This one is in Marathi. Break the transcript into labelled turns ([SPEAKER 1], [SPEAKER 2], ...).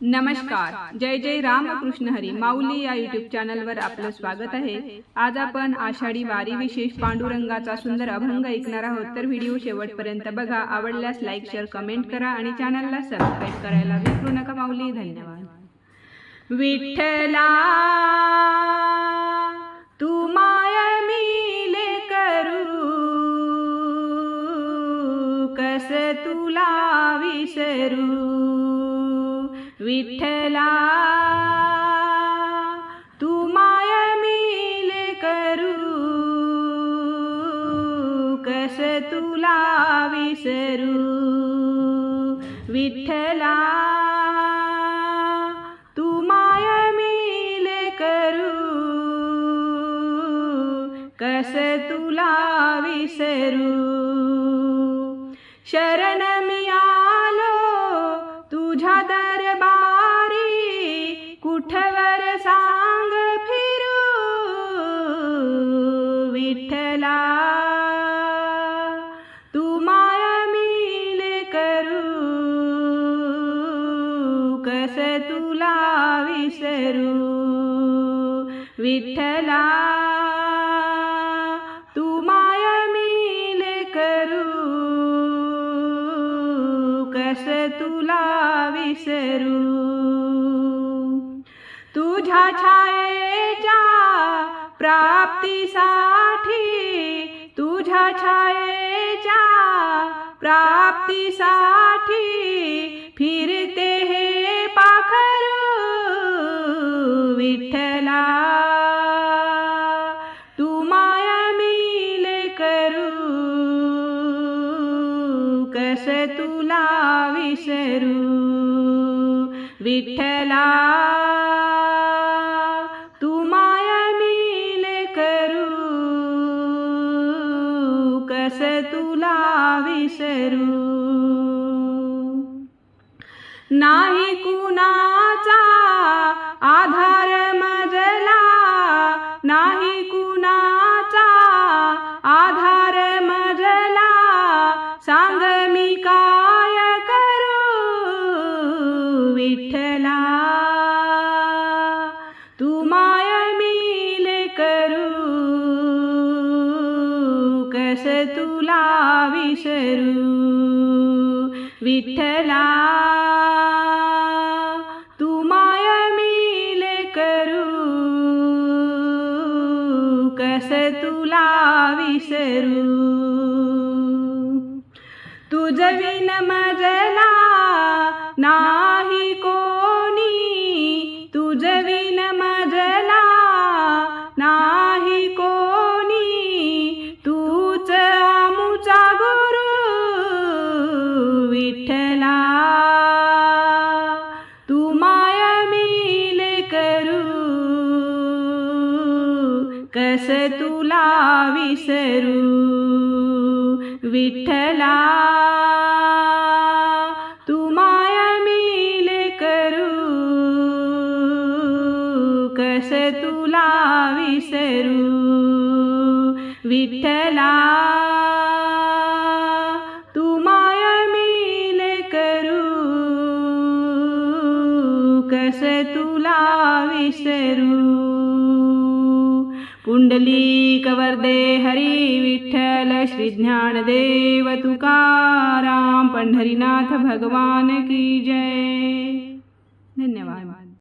[SPEAKER 1] नमस्कार. जय जय रामकृष्ण हरी. माऊली या युट्यूब चॅनलवर आपलं स्वागत आहे. आज आपण आषाढी वारी विशेष पांडुरंगाचा सुंदर अभंग ऐकणार आहोत. तर व्हिडिओ शेवटपर्यंत बघा. आवडल्यास लाईक शेअर कमेंट करा आणि चॅनलला सबस्क्राईब करायला विसरू नका. माऊली धन्यवाद विठ्ठला तू माय मिले करू कस तुला विसरू? विठ्ठला तू माय मिले करू. कस तुला विसरू? विठ्ठला तू माय मिले करू. कस तुला विसरू? शरण मिया दरबारी कुठवर सांग फिरू? विठ्ठला तू माया मिले करू? कस तुला विसरू? विठ्ठला विसरू. तुझ्या छायेच्या प्राप्तीसाठी तुझ्या छायेच्या प्राप्तीसाठी फिरते हे पाखरू विठ्ठला. तू माया मिले करू कस तुला विसरू? विठ्ठला तू माया मिले करू. कस तुला विसरू? नाही कुणा विठ्ठला तू माय मिले करू. कस तुला विसरू? विठ्ठला तू माय मिले करू. कस तुला विसरू? तुझ विन मजला नाही विठ्ठला तू माय मिले करू. कस तुला विसरू? विठ्ठला तू माय मिले करू. कस तुला विसरू? विठ्ठला तुला विसरू पुंडलिक वरदे हरी विठ्ठल श्री ज्ञानदेव तुकाराम पंढरीनाथ भगवान की जय। धन्यवाद।